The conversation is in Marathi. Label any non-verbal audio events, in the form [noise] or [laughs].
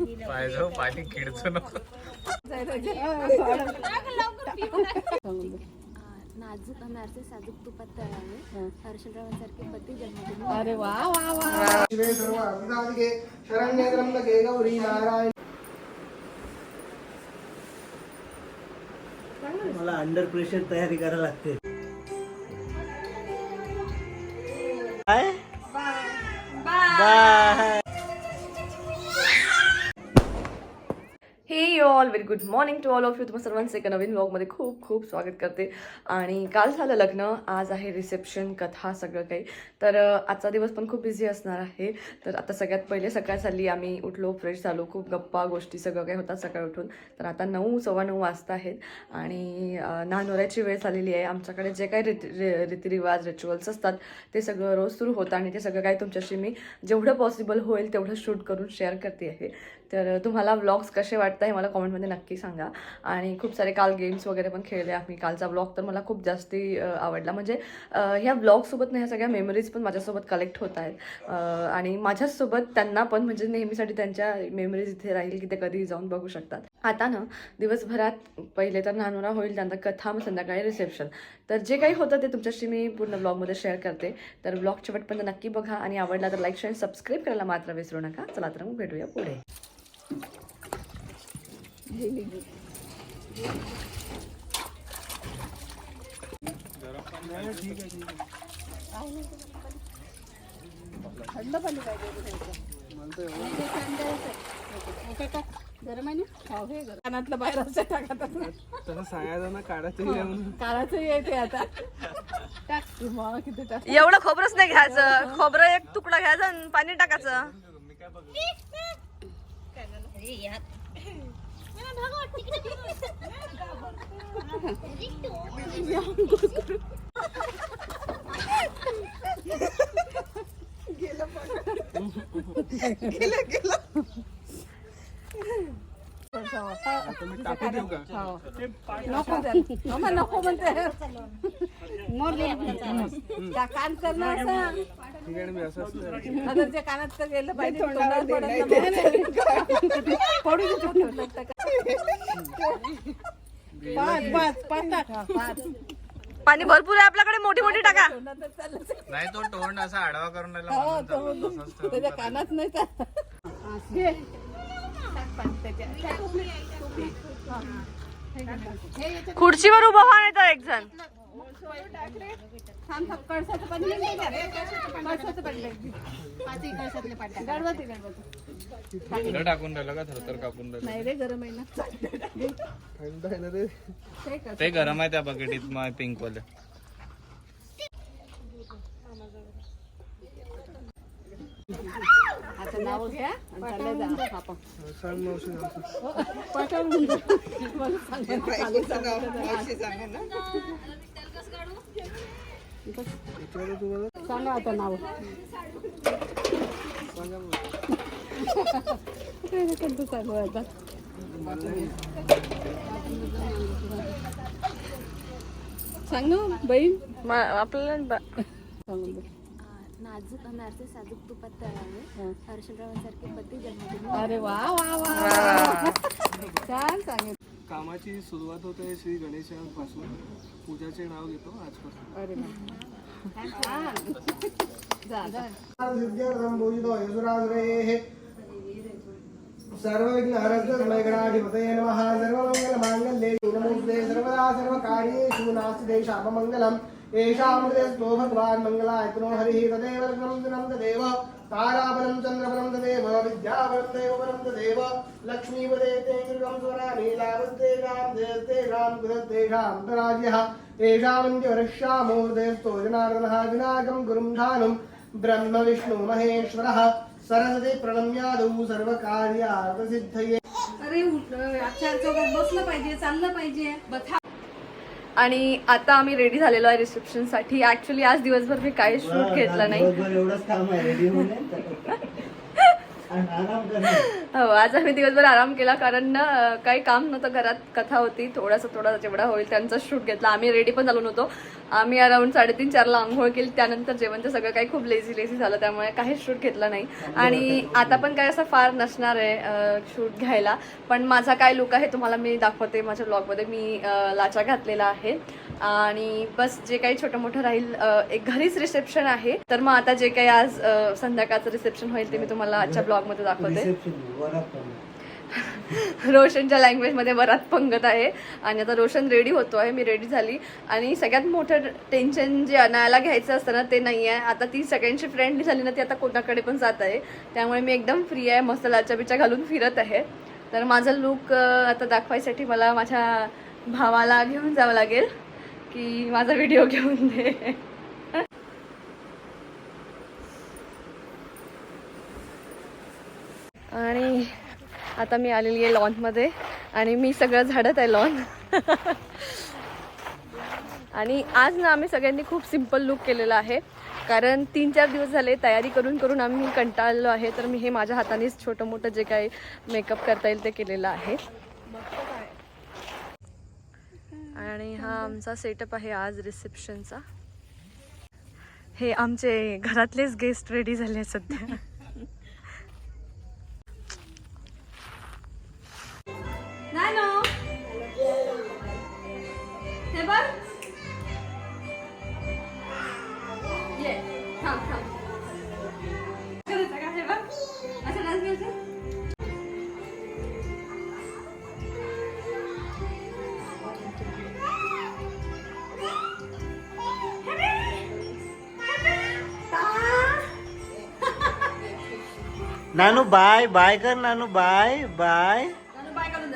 पाहिजे पाणी खिडचं नको. नाजूक अनारसे साजूक तुपात तळावे पती जन्मदिन अरे वा वा वा. शिवे सर्व शरण्ये गौरी नारायण मला अंडर प्रेशर तयारी करायला लागते. Bye bye hey you all very good morning to all of you तुम्हाला सर्वांचं एका नवीन ब्लॉगमध्ये खूप खूप स्वागत करते. आणि काल झालं लग्न आज आहे रिसेप्शन कथा सगळं काही. तर आजचा दिवस पण खूप बिझी असणार आहे. तर आता सगळ्यात पहिले सकाळ झाली आम्ही उठलो फ्रेश झालो. खूप गप्पा गोष्टी सगळं काही होतात सकाळ उठून. तर आता नऊ सव्वा नऊ वाजता आहेत. आणि नानोऱ्याची वेळ झालेली आहे. आमच्याकडे जे काही रीति रि- रीतिरिवाज रिच्युअल्स असतात ते सगळं रोज सुरू होतं आणि ते सगळं काही तुमच्याशी मी जेवढं पॉसिबल होईल तेवढं शूट करून शेअर करते आहे. तर तुम्हाला ब्लॉग्स कसे वाटतं हे मला कॉमेंटमध्ये नक्की सांगा. आणि खूप सारे काल गेम्स वगैरे पण खेळले आम्ही. कालचा ब्लॉग तर मला खूप जास्ती आवडला. म्हणजे ह्या ब्लॉगसोबत ना ह्या सगळ्या मेमरीज पण माझ्यासोबत कलेक्ट होत आहेत. आणि माझ्यासोबत त्यांना पण म्हणजे नेहमीसाठी त्यांच्या मेमरीज इथे राहील की ते कधी जाऊन बघू शकतात. आता ना दिवसभरात पहिले तर नानोरा होईल त्यानंतर कथा मग संध्याकाळी रिसेप्शन तर जे काही होतं ते तुमच्याशी मी पूर्ण ब्लॉगमध्ये शेअर करते. तर ब्लॉग शेवटपर्यंत नक्की बघा. आणि आवडला तर लाईक शेअर सबस्क्राईब करायला मात्र विसरू नका. चला तर मग भेटूया पुढे. थंड पाणी पाहिजे गरम आहे ना कानातलं बाहेर असं टाकत सांगायचं ना काढायचं काढायचं येते आता एवढं खोबरंच नाही घ्यायचं. खोबरं एक तुकडा घ्यायचं आणि पाणी टाकायचं. गेलं नको द्याल. मम्मा नको म्हणते का कान करणं असं आता जे कानात तर गेलं पाहिजे तोंडात पडत नाही. पडू दे तोंडात. पाच पाच पाच टाक. हा, पाच पाणी भरपूर आहे आपल्याकडे मोठी मोठी टाका तोंडात तर चाललंच. नाही तो तोंड असा आडवा करून राहिला हो, म्हणून तो चाललं. तसंच ठेवून त्याच्या चाललं. कानात नाही घे. पाणी खुर्चीवर उभं व्हा नाही तर एक जण थांब थांब कळसाचं पाणी नाही द्यायचं. कळसाचं पाणी द्यायचं. पाचही कळसातले पाठ टाका. गणपती गणपती थोडं टाकून राहिलं का थरथर कापून राहिलं नाही रे गरम आहे ना थंड आहे ना रे ते गरम आहे त्या बकेटीत मग पिंक वाले आता नाव घ्या आणि चालले जा आपण सांग मावशी नाव. पटवून जा. मला सांगा. विचारलं तुम्हाला सांगा आता नाव कोणतं सांगू आता सांग ना बहीण म- आपल्याला ब- सांगून दे. नाजूक अनारसे साजूक तुपात तळावे हर्षलरावांसारखे पती जन्मदिन. अरे वा वा वा छान सांगितलं. कामाची सुरुवात होते श्री गणेशांपासून. पूजाचे नाव घेतो आजपासून. अरे वा. छान. जा जा सिद्ध्यर्थम्भूषितो यशुरासुरेः सर्वविघ्नहरस्वमयगणाधिपतये नमः. सर्वमङ्गलमाङ्गल्ये नमोऽस्ते सर्वदा सर्वकार्येषु नास्ति देशापमङ्गलम् येषामृतेस्तो भगवान् मङ्गलायतनो हरिः तदेव लग्नं दिनं तदेव। चन्द्रपरं तदेव विद्यापरं देवपरं तदेव। लक्ष्मीपदे ते दुर्गं स्वराणि लाभस्तेषां जयस्तेषां कृतस्तेषां तराज्यः येषामन्त्यवर्ष्यामूर्तेस्तो जनार्दनः विनायकं गुरुं धानुं महेश्वरः। सरस्वती प्रणम्यादौ सर्वकार्यार्थसिद्धये। अरे चार चौकात बसलं पाहिजे चाललं पाहिजे बथा आणि आता आम्ही रेडी झालेलो आहे रिसेप्शनसाठी. ऍक्च्युली आज दिवसभर मी काही शूट घेतलं नाही. [laughs] हो आज आम्ही दिवसभर आराम केला कारण ना काही काम नव्हतं घरात कथा होती थोडासा थोडा जेवढा होईल त्यांचा शूट घेतला. आम्ही रेडी पण झालो नव्हतो. आम्ही अराउंड साडेतीन चारला आंघोळ केली. त्यानंतर जेवणचं सगळं काही खूप लेझी लेझी झालं त्यामुळे काहीच शूट घेतला नाही. आणि आता पण काय असं फार नसणार आहे शूट घ्यायला. पण माझा काय लुक आहे तुम्हाला मी दाखवते माझ्या ब्लॉगमध्ये मी लाचा घातलेला आहे. आणि बस जे काही छोटं मोठं राहील एक घरीच रिसेप्शन आहे. तर मग आता जे काही आज संध्याकाळचं रिसेप्शन होईल ते मी तुम्हाला आजच्या ब्लॉगमध्ये दाखवते. [laughs] रोशनच्या लँग्वेजमध्ये बरात पंगत आहे. आणि आता रोशन रेडी होतो आहे मी रेडी झाली. आणि सगळ्यात मोठं टेन्शन जे अनायाला घ्यायचं असतं ना ते नाही आहे. आता ती सगळ्यांची फ्रेंडली झाली ना ती आता कोणाकडे पण जात आहे. त्यामुळे मी एकदम फ्री आहे मस्त लाच्या बिचा घालून फिरत आहे. तर माझं लुक आता दाखवायसाठी मला माझ्या भावाला घेऊन जावं लागेल की माझा व्हिडिओ घेऊन दे. आणि आता मी आलेली आहे लॉनमध्ये आणि मी सगळं झाडत आहे लॉन. आणि आज ना आम्ही सगळ्यांनी खूप सिंपल लुक केलेला आहे. कारण तीन चार दिवस झाले तयारी करून करून आम्ही कंटाळलो आहे तर मी हे माझ्या हातानेच छोटं मोठं जे काही मेकअप करता येईल ते केलेलं आहे. आणि हा आमचा सेटअप आहे आज रिसेप्शनचा हे आमचे घरातलेच गेस्ट रेडी झाले आहेत सध्या. नानू बाय बाय कर Nanu bye bye Nanu bye करून